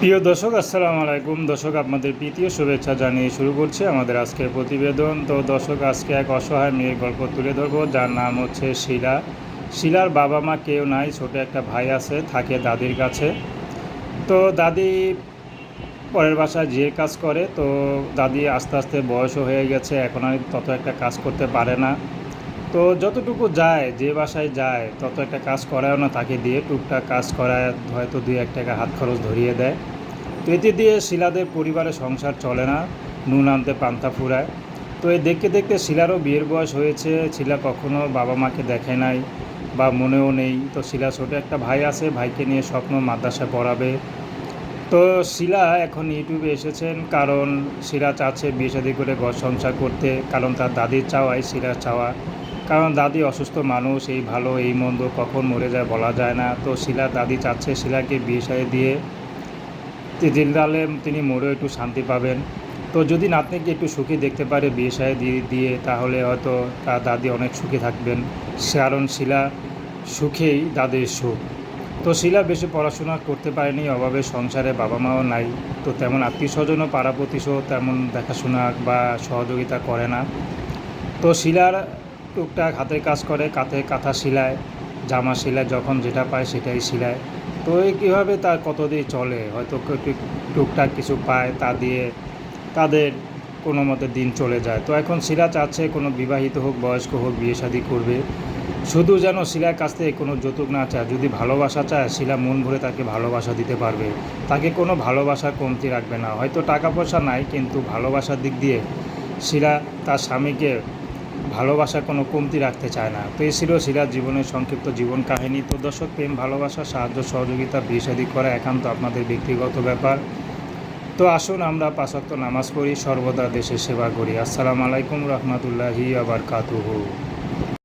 প্রিয় দর্শক, আসসালামু আলাইকুম। দর্শক, আপনাদের প্রীতীয় শুভেচ্ছা জানিয়ে শুরু করছি আমাদের আজকের প্রতিবেদন। তো দর্শক, আজকে এক অসহায় মেয়ের গল্প তুলে ধরবো। যার নাম হচ্ছে শিলা। শিলার বাবা মা কেউ নাই, ছোট একটা ভাই আছে, থাকে দাদির কাছে। তো দাদি পরের বাসায় যে কাজ করে, তো দাদি আস্তে আস্তে বয়সও হয়ে গেছে, এখন আর তত একটা কাজ করতে পারে না। তো যতটুকু যায়, যে বাসায় যায়, তত একটা কাজ করায়ও না তাকে দিয়ে। টুকটাক কাজ করায়, হয়তো দুই এক টাকা হাত খরচ ধরিয়ে দেয়। তো এতে দিয়ে শিলাদের পরিবারে সংসার চলে না, নুন আনতে পান্তা ফুরায়। তো এই দেখতে দেখতে শিলারও বিয়ের বয়স হয়েছে, শিলা কখনো বাবা মাকে দেখে নাই বা মনেও নেই। তো শিলা ছোটো একটা ভাই আছে, ভাইকে নিয়ে স্বপ্ন মাদ্রাসায় পড়াবে। তো শিলা এখন ইউটিউবে এসেছেন, কারণ শিলা চাচ্ছে বিয়ে করে ঘর সংসার করতে, কারণ তার দাদির চাওয়াই শিলার চাওয়া। কারণ দাদি অসুস্থ মানুষ, এই ভালো, এই মন্দ, কখন মরে যায় বলা যায় না। তো শিলা, দাদি চাচ্ছে শিলাকে বিয়ে শাদী দিয়ে দিনদালে তিনি মরেও একটু শান্তি পাবেন। তো যদি নাতনিকে একটু সুখী দেখতে পারে বিয়ে দিয়ে দিয়ে, তাহলে হয়তো তার দাদি অনেক সুখী থাকবেন। কারণ শিলা সুখেই দাদির সুখ। তো শিলা বেশি পড়াশোনা করতে পারেনি, অভাবে সংসারে বাবা মাও নাই। তো তেমন আত্মীয় স্বজনও পাড়া প্রতিশো তেমন দেখাশোনা বা সহযোগিতা করে না। তো শিলার টুকটাক হাতের কাজ করে কাঁথে কাঁথা শিলায় জামা শিলায় যখন যেটা পায় সেটাই শিলায় তো এই কীভাবে তার কতদিন চলে? হয়তো টুকটাক কিছু পায়, তা দিয়ে তাদের কোনো মতে দিন চলে যায়। তো এখন শিলা চাচ্ছে কোনো বিবাহিত হোক, বয়স্ক হোক, বিয়ে শাদী করবে। শুধু যেন শিলার কাছ থেকে কোনো যৌতুক না চায়। যদি ভালোবাসা চায় শিলা মন ভরে তাকে ভালোবাসা দিতে পারবে। তাকে কোনো ভালোবাসার কমতি রাখবে না। হয়তো টাকা পয়সা নাই, কিন্তু ভালোবাসার দিক দিয়ে শিলা তার স্বামীকে ভালোবাসা কোনো কমতি রাখতে চায় না। তো এই ছিল সিরাজ জীবনের সংক্ষিপ্ত জীবন কাহিনী। তো দর্শক, প্রেম, ভালোবাসা, সাহায্য, সহযোগিতা, বিষাদি করা একান্ত আপনাদের ব্যক্তিগত ব্যাপার। তো আসুন আমরা পাঁচক্ত নামাজ পড়ি, সর্বদা দেশের সেবা করি। আসসালামু আলাইকুম রহমতুল্লাহি আবার কাতুহু